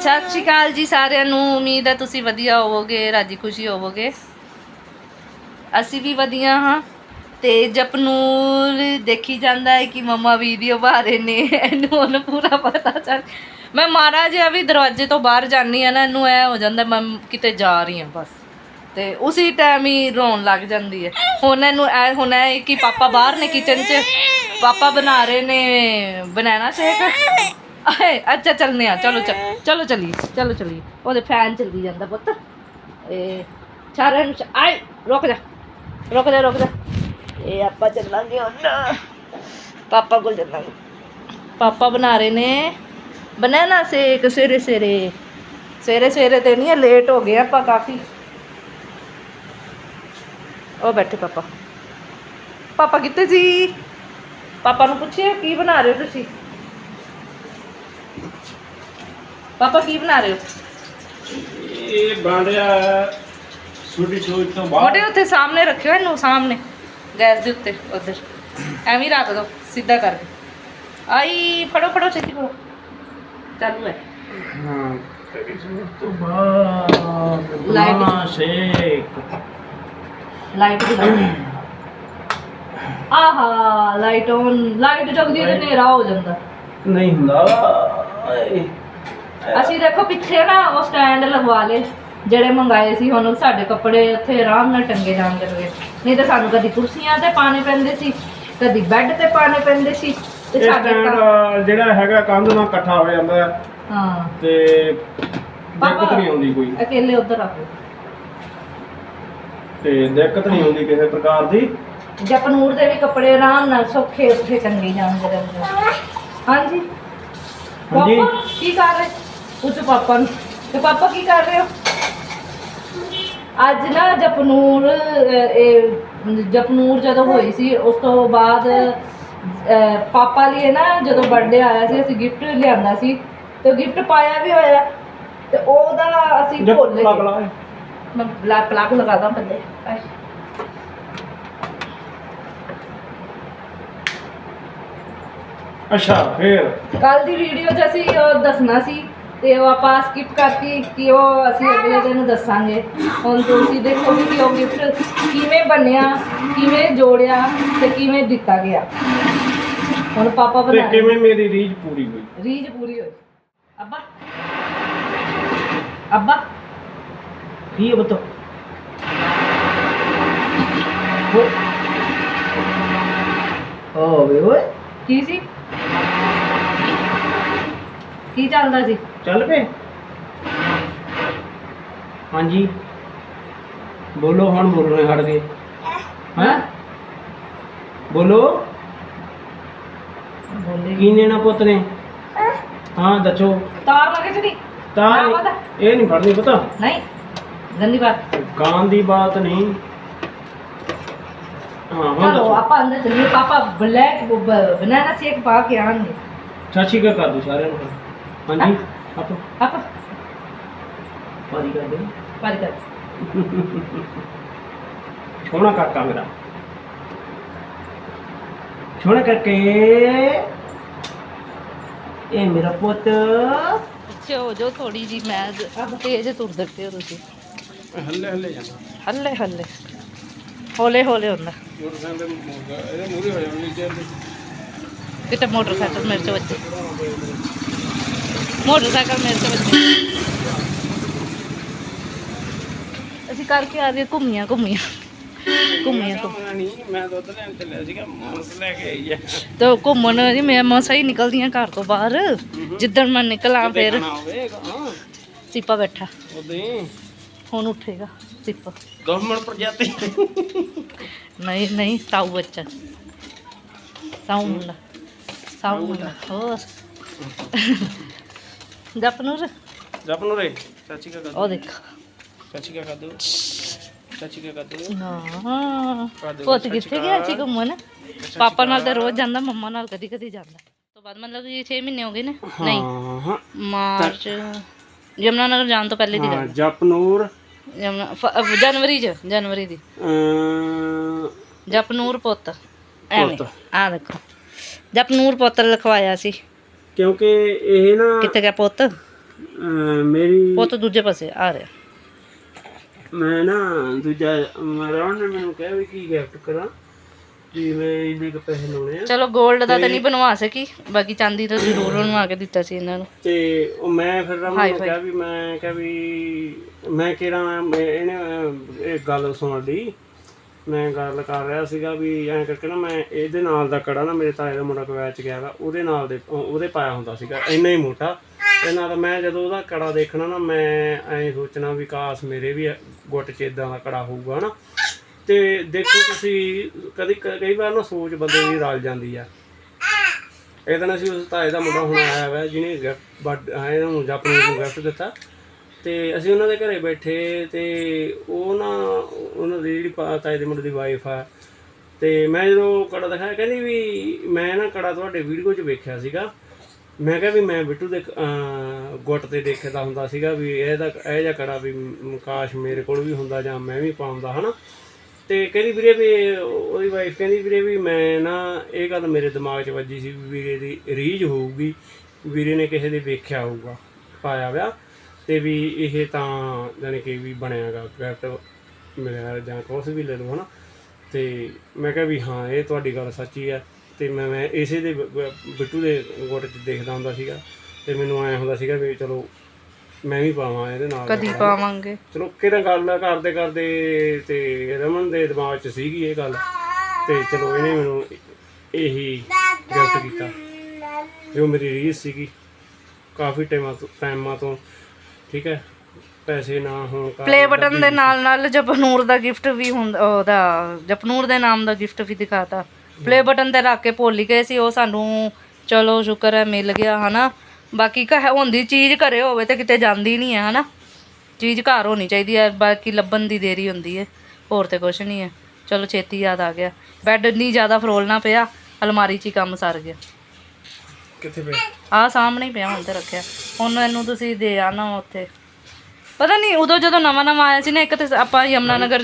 ਸਤਿ ਸ਼੍ਰੀ ਅਕਾਲ ਜੀ ਸਾਰਿਆਂ ਨੂੰ। ਉਮੀਦ ਹੈ ਤੁਸੀਂ ਵਧੀਆ ਹੋਵੋਗੇ, ਰਾਜੀ ਖੁਸ਼ੀ ਹੋਵੋਗੇ। ਅਸੀਂ ਵੀ ਵਧੀਆ ਹਾਂ ਤੇ ਜਪਨੂਰ ਦੇਖੀ ਜਾਂਦਾ ਹੈ ਕਿ ਮਮਾ ਵੀਡੀਓ ਬਣਾ ਰਹੇ ਨੇ। ਇਹਨੂੰ ਉਹਨੂੰ ਪੂਰਾ ਪਤਾ ਚੱਲ ਮੈਂ ਮਾਰਾ ਜਿਹਾ ਵੀ ਦਰਵਾਜ਼ੇ ਤੋਂ ਬਾਹਰ ਜਾਨੀ ਆ ਨਾ, ਇਹਨੂੰ ਐ ਹੋ ਜਾਂਦਾ ਮੈਂ ਕਿਤੇ ਜਾ ਰਹੀ ਹਾਂ ਬਸ। ਤੇ ਉਸੇ ਟਾਈਮ ਹੀ ਰੋਣ ਲੱਗ ਜਾਂਦੀ ਹੈ। ਹੁਣ ਇਹਨੂੰ ਐ, ਹੁਣ ਐ ਕਿ ਪਾਪਾ ਬਾਹਰ ਨੇ ਕਿਚਨ 'ਚ। ਪਾਪਾ ਬਣਾ ਰਹੇ ਨੇ ਬਨਾਨਾ ਸ਼ੇਕ। ਆਏ ਅੱਛਾ ਚੱਲਨੇ ਆ। ਚਲੋ ਚੱਲ- ਚਲੋ ਚਲੀ ਚਲੋ ਚਲੀ ਉਹਦੇ ਫੈਨ ਚੱਲਦੀ ਜਾਂਦਾ ਪੁੱਤ। ਇਹ ਚਾਰੇ ਨੂੰ ਚ- ਆਏ ਰੁਕ ਜਾ। ਰੁਕ ਜਾ ਰੁਕ ਜਾ। ਇਹ ਆਪਾਂ ਚੱਲਾਂਗੇ ਹੁਣ। ਪਾਪਾ ਕੋਲ ਚੱਲਾਂਗੇ। ਪਾਪਾ ਬਣਾ ਰਹੇ ਨੇ ਬਨਾਨਾ ਸ਼ੇਕ ਸਵੇਰੇ ਸਵੇਰੇ ਸਵੇਰੇ ਸਵੇਰੇ ਤੇ ਨਹੀਂ ਲੇਟ ਹੋ ਗਏ ਆਪਾਂ ਕਾਫੀ। ਉਹ ਬੈਠੇ ਪਾਪਾ। ਪਾਪਾ ਕਿੱਥੇ ਸੀ? ਪਾਪਾ ਨੂੰ ਪੁੱਛਿਆ ਕੀ ਬਣਾ ਰਹੇ ਹੋ ਤੁਸੀਂ? ਪਾਪਾ ਕੀ ਬਣਾ ਰਹੇ ਹੋ? ਇਹ ਬਣ ਰਿਹਾ ਛੋਟੀ ਸੋਚ ਤੋਂ ਮੋਟੇ ਬਾਅਦ ਉੱਥੇ ਸਾਹਮਣੇ ਰੱਖਿਓ ਇਹਨੂੰ ਸਾਹਮਣੇ। ਗੈਸ ਦੇ ਉੱਤੇ ਉਧਰ। ਐਵੇਂ ਹੀ ਰੱਖ ਦੋ ਸਿੱਧਾ ਕਰਕੇ। ਆਈ ਫੜੋ ਫੜੋ ਛੇਤੀ ਕਰੋ ਚਾਲੂ ਹੈ ਹਾਂ। ਤੇਰੀ ਸੋਚ ਤੋਂ ਬਾਅਦ ਲਾਈਟ ਬਨਾਨਾ ਸ਼ੇਕ ਲਾਈਟ ਦੀ ਆਹਾ ਲਾਈਟ ਔਨ। ਲਾਈਟ ਜਗਦੀ ਤੇ ਹਨੇਰਾ ਹੋ ਜਾਂਦਾ। ਨਹੀਂ ਹੁੰਦਾ। ਅਸੀਂ ਦੇਖੋ ਪਿੱਛੇ ਨਾ ਉਹ ਸਟੈਂਡ ਲਗਵਾ ਲਏ ਜਿਹੜੇ ਮੰਗਾਏ ਸੀ ਹੁਣ ਸਾਡੇ ਕੱਪੜੇ ਉੱਥੇ ਆਰਾਮ ਨਾਲ ਟੰਗੇ ਜਾਂਦੇ ਨੇ ਨਹੀਂ ਤਾਂ ਸਾਨੂੰ ਕਦੀ ਕੁਰਸੀਆਂ ਤੇ ਪਾਣੇ ਪੈਂਦੇ ਸੀ ਕਦੀ ਬੈੱਡ ਤੇ ਪਾਣੇ ਪੈਂਦੇ ਸੀ। ਤੇ ਇਹ ਸਾਡੇ ਸਟੈਂਡ ਤਾਂ ਜਿਹੜਾ ਹੈਗਾ ਕੰਧ ਨਾਲ ਇਕੱਠਾ ਹੋ ਜਾਂਦਾ ਹੈ। ਹਾਂ। ਤੇ ਦਿੱਕਤ ਨਹੀਂ ਆਉਂਦੀ ਕੋਈ। ਅਕੇਲੇ ਉਧਰ ਰੱਖੋ ਤੇ ਦਿੱਕਤ ਨਹੀਂ ਆਉਂਦੀ ਕਿਸੇ ਪ੍ਰਕਾਰ ਦੀ। ਜਪਨੂਰ ਦੇ ਵੀ ਕੱਪੜੇ ਆਰਾਮ ਨਾਲ ਸੌਖੇ ਉੱਥੇ ਟੰਗੇ ਜਾਂਦੇ ਰਹਿੰਦੇ ਹਾਂਜੀ। ਹਾਂਜੀ। ਪਾਪਾ ਕੀ ਕਰ ਰਹੇ? ਉੱਚ ਪਾਪਾ ਨੂੰ। ਤੇ ਪਾਪਾ ਕੀ ਕਰ ਰਹੇ ਹੋ? ਅੱਜ ਨਾ ਜਪਨੂਰ ਅਹ, ਇਹ ਜਪਨੂਰ ਜਦੋਂ ਹੋਈ ਸੀ ਉਸ ਤੋਂ ਬਾਅਦ ਅਹ, ਪਾਪਾ ਲਈ ਨਾ ਜਦੋਂ ਬਰਥਡੇ ਆਇਆ ਸੀ ਅਸੀਂ ਗਿਫਟ ਲਿਆਂਦਾ ਸੀ। ਤੇ ਗਿਫਟ ਪਾਇਆ ਵੀ ਹੋਇਆ। ਤੇ ਉਹਦਾ ਅਸੀਂ ਜਦ ਭੁੱਲ ਗਏ। ਲਾ ਮੈਂ ਬਲਾ ਪਲੱਗ ਲਗਾਦਾ ਪੱਲੇ ਆਏ। ਅੱਛਾ ਫੇਰ। ਕੱਲ ਦੀ ਵੀਡੀਓ 'ਚ ਅਸੀਂ ਉਹ ਦੱਸਣਾ ਸੀ ਤੇ ਉਹ ਆਪਾਂ ਸਕਿਪ ਕਰਤੀ ਕਿ ਉਹ ਅਸੀਂ ਅਗਲੇ ਦਿਨ ਦੱਸਾਂਗੇ। ਹੁਣ ਤੁਸੀਂ ਦੇਖੋਗੇ ਕਿ ਉਹ ਗਿਫਟ ਕਿਵੇਂ ਬਣਿਆ ਕਿਵੇਂ ਜੋੜਿਆ ਤੇ ਕਿਵੇਂ ਦਿੱਤਾ ਗਿਆ। ਹੁਣ ਪਾਪਾ ਤੇ ਬਣਾ। ਕਿਵੇਂ ਮੇਰੀ ਰੀਝ ਪੂਰੀ ਹੋਈ? ਰੀਝ ਪੂਰੀ ਹੋਈ। ਅੱਬਾ। ਅੱਬਾ। ਕੀ ਬਤਾ ਓ ਵੇ ਓਏ। ਕੀ ਸੀ? ਕੀ ਚੱਲਦਾ ਸੀ? ਚੱਲ ਪਏ। ਹਾਂਜੀ। ਬੋਲੋ ਹੁਣ ਬੋਲਣੇ ਹਟ ਗਏ ਹਾਂ? ਬੋਲੋ। ਬੋਲੇ। ਕੀ ਨੇਣਾ ਪੁੱਤ ਨੇ? ਹਾਂ ਦੱਸੋ। ਤਾਰ ਲਗੇ ਚੜੀ ਤਾਂ ਹਾਂ, ਪਤਾ। ਇਹ ਨਹੀਂ ਫੜਨੀ ਪਤਾ। ਨਹੀਂ ਗੰਦੀ ਬਾਤ। ਗਾਂ ਦੀ ਬਾਤ ਨਹੀਂ। ਹਾਂ ਹੁਣ ਚਲੋ ਦੱਸੋ। ਆਪਾਂ ਅੰਦਰ ਚਲੀਏ। ਪਾਪਾ ਬਲੈਕ ਬਨਾਨਾ ਸ਼ੇਕ ਪਾ ਕੇ ਆਣਗੇ। ਚਾਚੀ ਕਾ ਕਰ ਦੋ ਸਾਰਿਆਂ ਨੂੰ। ਹਾਂਜੀ। ਆਪ ਆਪਾਂ ਪਾਰੀ ਕਰ ਦੇ ਪਰ ਕਰ ਛੋਣਾ ਕਾਕਾ ਮੇਰਾ। ਛੋਣਾ ਕਰਕੇ ਇਹ ਮੇਰਾ ਪੁੱਤ। ਪਿੱਛੇ ਹੋ ਜੋ ਥੋੜੀ ਜੀ ਮੈਂ ਤੇਜ਼ ਤੁਰ ਦਿੱਤੇ ਹੋ ਤੁਸੀਂ। ਹੱਲੇ ਹੱਲੇ ਜਾਂਦਾ ਹੱਲੇ ਹੱਲੇ। ਹੌਲੇ ਹੌਲੇ ਹੁੰਦਾ। ਮੋਟਰਸਾਈਕਲ ਇਹਦੇ ਮੂਰੇ ਹੋ ਜਾਣੀ ਨੀਚੇ ਕਿਤੇ ਮੋਟਰਸਾਈਕਲ ਮੇਰੇ ਤੇ ਵੱਜੇ। ਮੋਟਰਸਾਈਕਲ ਮੇਰੇ ਤੇ ਵੱਜੇ ਅਸੀਂ ਕਰਕੇ ਆ ਰਹੇ ਘੁੰਮੀਆਂ ਘੁੰਮੀਆਂ। ਘੁੰਮੀਆਂ ਮੈਂ ਦੁੱਧ ਲੈਣ ਚੱਲਿਆ ਸੀਗਾ ਮਾਂਸ ਲੈ ਕੇ ਆਈ ਆ। ਤੇ ਘੁੰਮਣ ਜੀ ਮੈਂ ਮਸਾਂ ਹੀ ਨਿਕਲਦੀਆਂ ਘਰ ਤੋਂ ਬਾਹਰ। ਜਿੱਦਣ ਮੈਂ ਨਿਕਲਾਂ ਫਿਰ ਸਿੱਪਾ ਬੈਠਾ। ਉਦੋਂ ਹੁਣ ਉੱਠੇਗਾ ਸਿੱਪਾ। ਦੋ ਮਿੰਟ ਪ੍ਰਜਾਤੀ। ਨਹੀਂ ਨਹੀਂ ਤਾਊ ਬੱਚਾ। ਤਾਊ ਮੁੰਡਾ। ਤਾਊ ਮੁੰਡਾ ਹੋਰ। ਜਪਨੂਰ? ਜਪ ਨੂੰ ਰੇ ਚਾਚੀ ਕਾ ਕਰ ਉਹ ਦੇਖ। ਚਾਚੀ ਕਾ ਕਰ ਦੋ ਚਾਚੀ ਕਾ ਕਰ ਦੋ ਨਾ ਪੁੱਤ ਕਿੱਥੇ ਗਿਆ। ਸੀ ਘੁੰਮਣ? ਪਾਪਾ ਨਾਲ ਤਾਂ ਰੋਜ਼ ਜਾਂਦਾ ਮੰਮਾ ਨਾਲ ਕਦੀ ਕਦੀ ਜਾਂਦਾ ਤੋਂ ਬਾਅਦ ਮਤਲਬ ਇਹ 6 ਮਹੀਨੇ ਹੋ ਗਏ ਨੇ? ਨਹੀਂ। ਮਾਰਚ। ਯਮਨਾ ਨਗਰ ਜਾਣ ਤੋਂ ਪਹਿਲੇ ਦੀ ਗੱਲ। ਜਪਨੂਰ। ਯਮਨਾ ਜਨਵਰੀ ਚ ਜਨਵਰੀ ਦੀ। ਜਪਨੂਰ ਪੁੱਤ। ਐਵੇਂ। ਆ ਦੇਖੋ। ਜਪਨੂਰ ਪੁੱਤ ਲਿਖਵਾਇਆ ਸੀ। ਕਿਉਂਕਿ ਇਹ ਨਾ ਕਿੱਥੇ ਗਿਆ ਪੁੱਤ? ਅਹ ਮੇਰੀ ਉਹ ਤਾਂ ਦੂਜੇ ਪਾਸੇ ਆ ਰਿਹਾ। ਮੈਂ ਨਾ ਦੂਜਾ ਮਰਾਉਣ ਨੇ ਮੈਨੂੰ ਕਿਹਾ ਵੀ ਕੀ ਗਿਫਟ ਕਰਾਂ ਵੀ ਮੈਂ ਇੰਨੇ ਕੁ ਪੈਸੇ ਲਾਉਣੇ ਆ। ਚਲੋ 골ਡ ਦਾ ਤਾਂ ਨਹੀਂ ਬਣਵਾ ਸਕੀ ਬਾਕੀ ਚਾਂਦੀ ਦਾ ਜ਼ਰੂਰ ਬਣਵਾ ਕੇ ਦਿੱਤਾ ਸੀ ਇਹਨਾਂ ਨੂੰ। ਤੇ ਉਹ ਮੈਂ ਫਿਰ ਰਮਨ ਨੂੰ ਕਿਹਾ ਵੀ ਮੈਂ ਕਿਹਾ ਵੀ ਮੈਂ ਕਿਹਾ ਮੈਂ ਇਹਨੇ ਅਹ, ਇਹ ਗੱਲ ਸੁਣ ਲਈ। ਮੈਂ ਗੱਲ ਕਰ ਰਿਹਾ ਸੀਗਾ ਵੀ ਐਂ ਕਰਕੇ ਨਾ ਮੈਂ ਇਹਦੇ ਨਾਲ ਦਾ ਕੜਾ ਨਾ ਮੇਰੇ ਤਾਏ ਦਾ ਮੁੰਡਾ ਕਵੈਚ ਚ ਗਿਆ ਵਾ, ਉਹਦੇ ਨਾਲ ਦੇ ਉਹਦੇ ਪਾਇਆ ਹੁੰਦਾ ਸੀਗਾ, ਇੰਨਾ ਹੀ ਮੋਟਾ। ਤੇ ਨਾਲ ਮੈਂ ਜਦੋਂ ਉਹਦਾ ਕੜਾ ਦੇਖਣਾ ਨਾ, ਮੈਂ ਐਂ ਸੋਚਣਾ ਵੀ ਕਾਸ਼ ਮੇਰੇ ਵੀ ਗੁੱਟ 'ਚ ਇਦਾਂ ਦਾ ਕੜਾ ਹੋਊਗਾ ਨਾ। ਤੇ ਦੇਖੋ ਤੁਸੀਂ, ਕਦੀ ਕਈ ਵਾਰ ਨਾ ਸੋਚ ਬੰਦੇ ਦੀ ਰਲ ਜਾਂਦੀ ਆ। ਇਹ ਦਿਨ ਅਸੀਂ ਉਸ ਤਾਏ ਦਾ ਮੁੰਡਾ ਹੁਣ ਆਇਆ ਹੋਇਆ ਜਿਹਨੇ ਗਿਫਟ ਬਰਥ ਆਏ ਨੂੰ ਜਾਪਨੀ ਨੂੰ ਗਿਫਟ ਦਿੱਤਾ। ਤੇ ਅਸੀਂ ਉਹਨਾਂ ਦੇ ਘਰੇ ਬੈਠੇ ਤੇ ਉਹ ਨਾ ਉਹਨਾਂ ਦੀ ਜਿਹੜੀ ਪਾ- ਤਾਏ ਦੇ ਮੁੰਡੇ ਦੀ ਵਾਈਫ ਆ। ਤੇ ਮੈਂ ਜਦੋਂ ਕੜਾ ਦਿਖਾਇਆ, ਕਹਿੰਦੀ ਵੀ ਮੈਂ ਨਾ ਕੜਾ ਤੁਹਾਡੇ ਵੀਡੀਓ 'ਚ ਵੇਖਿਆ ਸੀਗਾ। ਮੈਂ ਕਿਹਾ ਵੀ ਮੈਂ ਬਿੱਟੂ ਦੇ ਗੁੱਟ ਤੇ ਦੇਖਦਾ ਹੁੰਦਾ ਸੀਗਾ ਵੀ ਇਹਦਾ ਇਹ ਜਿਹਾ ਕੜਾ ਵੀ ਕਾਸ਼ ਮੇਰੇ ਕੋਲ ਵੀ ਹੁੰਦਾ ਜਾਂ ਮੈਂ ਵੀ ਪਾਉਂਦਾ, ਹਨਾ? ਤੇ ਕਹਿੰਦੀ ਵੀਰੇ ਵੀ ਉਹਦੀ ਵਾਈਫ ਕਹਿੰਦੀ ਵੀਰੇ ਵੀ ਮੈਂ ਨਾ ਇਹ ਗੱਲ ਮੇਰੇ ਦਿਮਾਗ 'ਚ ਵੱਜੀ ਸੀ ਵੀ ਵੀਰੇ ਦੀ ਰੀਝ ਹੋਊਗੀ, ਵੀਰੇ ਨੇ ਕਿਸੇ ਦੇ ਵੇਖਿਆ ਹੋਊਗਾ, ਪਾਇਆ ਵਿਆ ਤੇ ਵੀ ਇਹ ਤਾਂ ਜਾਣੀ ਕਿ ਵੀ ਬਣਿਆਗਾ ਗਿਫਟ ਮਿਲਿਆ ਜਾਂ ਕੁਛ ਵੀ ਲੈ ਲਓ ਹਨਾ। ਤੇ ਮੈਂ ਕਿਹਾ ਵੀ ਹਾਂ ਇਹ ਤੁਹਾਡੀ ਗੱਲ ਸੱਚੀ ਆ। ਤੇ ਮੈਂ ਮੈਂ ਇਸੇ ਦੇ ਬਿੱਟੂ ਦੇ ਗੁੱਟ 'ਚ ਦੇਖਦਾ ਹੁੰਦਾ ਸੀਗਾ। ਤੇ ਮੈਨੂੰ ਐ ਹੁੰਦਾ ਸੀਗਾ ਵੀ ਚਲੋ ਮੈਂ ਵੀ ਪਾਵਾਂ ਇਹਦੇ ਨਾਲ। ਕਦੀ ਪਾਵਾਂਗੇ। ਚਲੋ ਕਿਹੜਾ ਗੱਲ ਕਰਦੇ ਕਰਦੇ ਤੇ ਰਮਨ ਦੇ ਦਿਮਾਗ 'ਚ ਸੀਗੀ ਇਹ ਗੱਲ। ਤੇ ਚਲੋ ਇਹਨੇ ਮੈਨੂੰ ਇਹੀ ਗਿਫਟ ਕੀਤਾ। ਜੋ ਮੇਰੀ ਰੀਸ ਸੀਗੀ ਕਾਫੀ ਟਾਈਮਾਂ ਤੋਂ ਟਾਈਮਾਂ ਤੋਂ। ਠੀਕ ਹੈ? ਪੈਸੇ ਨਾ ਹੋਣ ਕਾਰਨ ਪਲੇ ਬਟਨ ਦੇ ਨਾਲ ਨਾਲ ਜਪਨੂਰ ਦਾ ਗਿਫਟ ਵੀ ਹੁੰਦਾ ਉਹਦਾ ਜਪਨੂਰ ਦੇ ਨਾਮ ਦਾ ਗਿਫਟ ਵੀ ਦਿਖਾਤਾ। ਪਲੇ ਬਟਨ ਤੇ ਰੱਖ ਕੇ ਭੁੱਲ ਹੀ ਗਏ ਸੀ ਉਹ ਸਾਨੂੰ ਚਲੋ ਸ਼ੁਕਰ ਹੈ ਮਿਲ ਗਿਆ ਹਨਾ? ਬਾਕੀ ਘਰ ਹੁੰਦੀ ਚੀਜ਼ ਘਰੇ ਹੋਵੇ ਤੇ ਕਿਤੇ ਜਾਂਦੀ ਨਹੀਂ ਹੈ ਹਨਾ? ਚੀਜ਼ ਘਰ ਹੋਣੀ ਚਾਹੀਦੀ ਹੈ ਬਾਕੀ ਲੱਭਣ ਦੀ ਦੇਰੀ ਹੁੰਦੀ ਹੈ ਹੋਰ ਤੇ ਕੁਛ ਨਹੀਂ ਹੈ। ਚਲੋ ਛੇਤੀ ਯਾਦ ਆ ਗਿਆ। ਬੈੱਡ ਨਹੀਂ ਜ਼ਿਆਦਾ ਫਰੋਲਣਾ ਪਿਆ ਅਲਮਾਰੀ 'ਚ ਹੀ ਕੰਮ ਸਰ ਗਿਆ। ਕਿੱਥੇ ਪਏ ਆਹ ਸਾਹਮਣੇ ਹੀ ਪਿਆ ਹੁਣ ਤੇ ਰੱਖਿਆ। ਹੁਣ ਇਹਨੂੰ ਤੁਸੀਂ ਦੇ ਆਣਾ ਉੱਥੇ। ਪਤਾ ਨਹੀਂ ਉਦੋਂ ਜਦੋਂ ਨਵਾਂ ਨਵਾਂ ਆਇਆ ਸੀ ਨਾ, ਇੱਕ ਤੇ ਆਪਾਂ ਯਮਨਾ ਨਗਰ